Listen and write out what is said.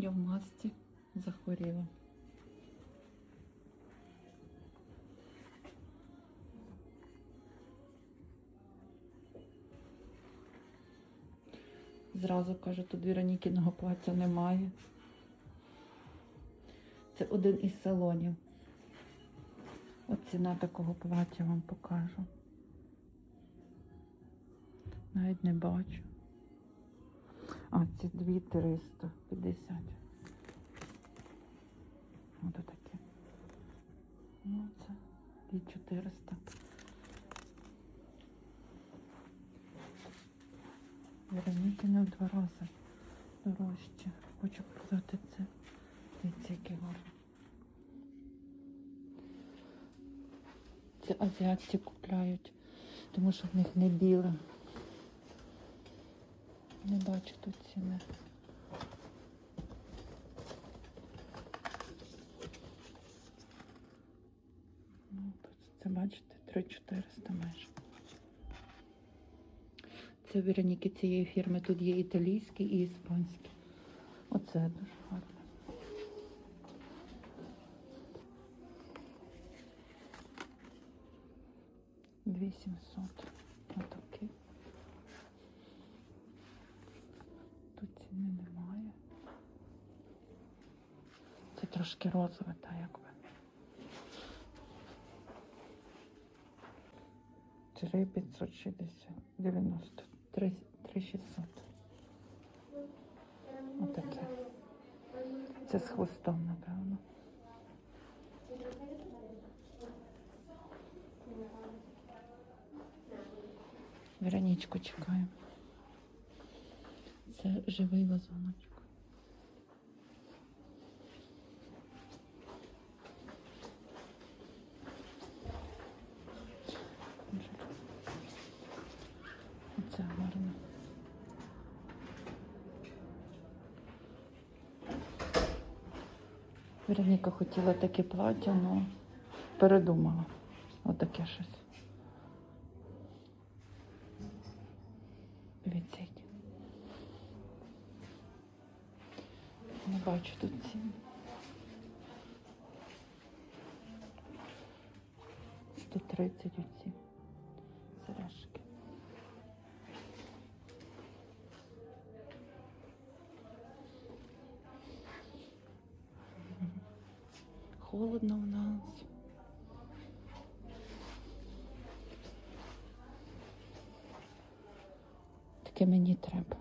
Я в масці захворіла. Зразу кажу, тут Веронікіного плаття немає. Це один із салонів. От ціна такого плаття вам покажу. Навіть не бачу. А, ці 2350. Ось таке. Ну, це 2400. Веронікіне в два рази дорожче. Хочу показати це. Дивіться, які гарні. Це азіатці купляють, тому що в них не біле. Не бачу тут ціни. Ну, це бачите, 3400 майже. Це Вероніки цієї фірми. Тут є італійські і іспанські. Оце дуже гарно. Дві сімсот. Отакі. Тут ціни немає. Це трошки розове, та якби. Три 560, 90, 3, 3600. Отаке. Це з хвостом, напевно. Веронічку чекаю. Це живий вазоночок. Оце гарно. Вероніка хотіла таке плаття, але передумала. Отаке щось. Дивіться, які. Не бачу тут ціни. 130 оці сережки. Холодно у нас. Таке мені треба.